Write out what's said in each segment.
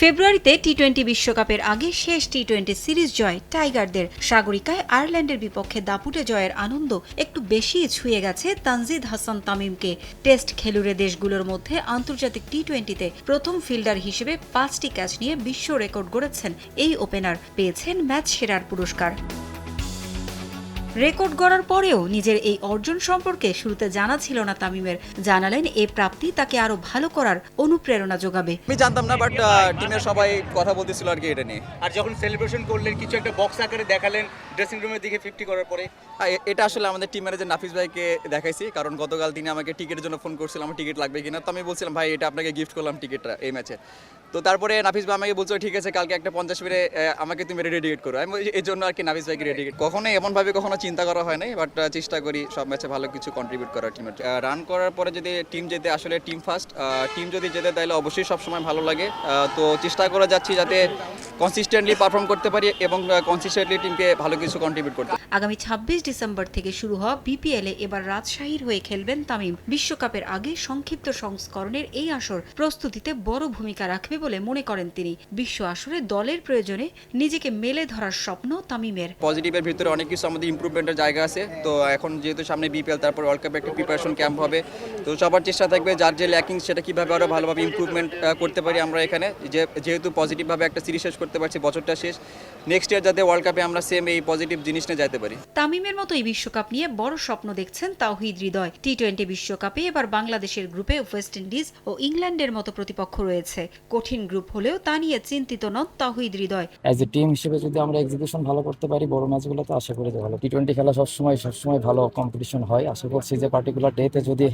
ফেব্রুয়ারিতে T twenty বিশ্বকাপের আগে শেষ টি টোয়েন্টি সিরিজ জয় টাইগারদের। সাগরিকায় আয়ারল্যান্ডের বিপক্ষে দাপুটে জয়ের আনন্দ একটু বেশি ছুঁয়ে গেছে তানজিদ হাসান তামিমকে। টেস্ট খেলুড়ে দেশগুলোর মধ্যে আন্তর্জাতিক টি টোয়েন্টিতে প্রথম ফিল্ডার হিসেবে পাঁচটি ক্যাচ নিয়ে বিশ্ব রেকর্ড গড়েছেন এই ওপেনার। পেয়েছেন ম্যাচ সেরার পুরস্কার। রেকর্ড গড়ার পরেও নিজের এই অর্জন সম্পর্কে শুরুতে জানা ছিল না তামিমের। জানালেন এ প্রাপ্তি তাকে আরও ভালো করার অনুপ্রেরণা যোগাবে। আমি জানতাম না বাট টিমের সবাই কথা বলতেছিল আর কি এটা নিয়ে। আর যখন সেলিব্রেশন করলেন কিছু একটা বক্স আকারে দেখালেন ড্রেসিং রুমের দিকে ফিফটি করার পরে। এটা আসলে আমাদের টিম ম্যানেজার নাফিস ভাইকে দেখাইছি কারণ গতকাল তিনি আমাকে টিকিটের জন্য ফোন করছিল আমার টিকিট লাগবে কিনা। তো আমি বলছিলাম ভাই এটা আপনাকে গিফট করলাম টিকিটটা এই ম্যাচে তো তারপরে নাফিস ভাই আমাকে বলছো, ঠিক আছে, কালকে একটা পঞ্চাশ মিনিটে আমাকে তুমি রেডিকেট করো। আমি এই জন্য আর কি নাফিস ভাইকে রেডিকেট কখনো এমনভাবে কখনো চিন্তা করা হয় নাই বাট চেষ্টা করি সব ম্যাচে ভালো কিছু কন্ট্রিবিউট করার টিমের রান করার পরে যদি টিম যেতে, আসলে টিম ফার্স্ট টিম যদি যেতে তাহলে অবশ্যই সবসময় ভালো লাগে। তো চেষ্টা করে যাচ্ছি যাতে কনসিস্টেন্টলি পারফর্ম করতে পারি এবং কনসিস্টেন্টলি টিমকে ভালো কিছু কন্ট্রিবিউট করতে আগামী ছাব্বিশ ডিসেম্বর থেকে শুরু হওয়া বিপিএলে এবার রাজশাহীর হয়ে খেলবেন তামিম। বিশ্বকাপের আগে সংক্ষিপ্ত সংস্করণের এই আসর প্রস্তুতিতে বড় ভূমিকা রাখবে বলে মনে করেন তিনি। বিশ্ব আসরে দলের প্রয়োজনে নিজেকে মেলে ধরার স্বপ্ন তামিমের। পজিটিভের ভিতরে অনেক কিছু আমাদের ইমপ্রুভমেন্টের জায়গা আছে। তো এখন যেহেতু সামনে বিপিএল তারপর ওয়ার্ল্ড কাপে একটা প্রিপারেশন ক্যাম্প হবে। তো সবার চেষ্টা থাকবে যার যে ল্যাকিং সেটা কীভাবে আরও ভালোভাবে ইমপ্রুভমেন্ট করতে পারি আমরা এখানে। যে যেহেতু পজিটিভভাবে একটা সিরিজ শেষ করতে পারছি বছরটা শেষ। নেক্সট ইয়ার যাতে ওয়ার্ল্ড কাপে আমরা সেম এই পজিটিভ জিনিস নিয়ে যেতে পারি। তামিমের মতো এই বিশ্বকাপ নিয়ে বড় স্বপ্ন দেখছেন তাওহিদ হৃদয়। টি টোয়েন্টি বিশ্বকাপে এবার বাংলাদেশের গ্রুপে ওয়েস্ট ইন্ডিজ ও ইংল্যান্ডের মতো প্রতিপক্ষ রয়েছে। কঠিন গ্রুপ হলেও তা নিয়ে চিন্তিত নন Towhid Hridoy. As a team হিসেবে যদি আমরা এক্সিকিউশন ভালো করতে পারি বড় ম্যাচগুলোতে আশা করি যে ভালো। টি টোয়েন্টি খেলা সবসময় সবসময় ভালো কম্পিটিশন হয়। আশা করছি যে পার্টিকুলার ডেতে যদি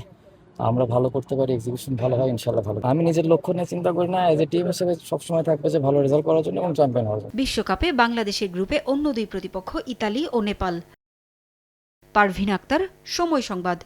আমরা ভালো করতে পারি এক্সিকিউশন ভালো হয় ইনশাল্লাহ ভালো। আমি নিজের লক্ষ্য নিয়ে চিন্তা করি না অ্যাজ এ টিম হিসেবে সবসময় থাকবে যে ভালো রেজাল্ট করার জন্য এবং চ্যাম্পিয়ন হওয়ার জন্য। বিশ্বকাপে বাংলাদেশের গ্রুপে অন্য দুই প্রতিপক্ষ ইতালি ও নেপাল। পারভিন আক্তার সময় সংবাদ।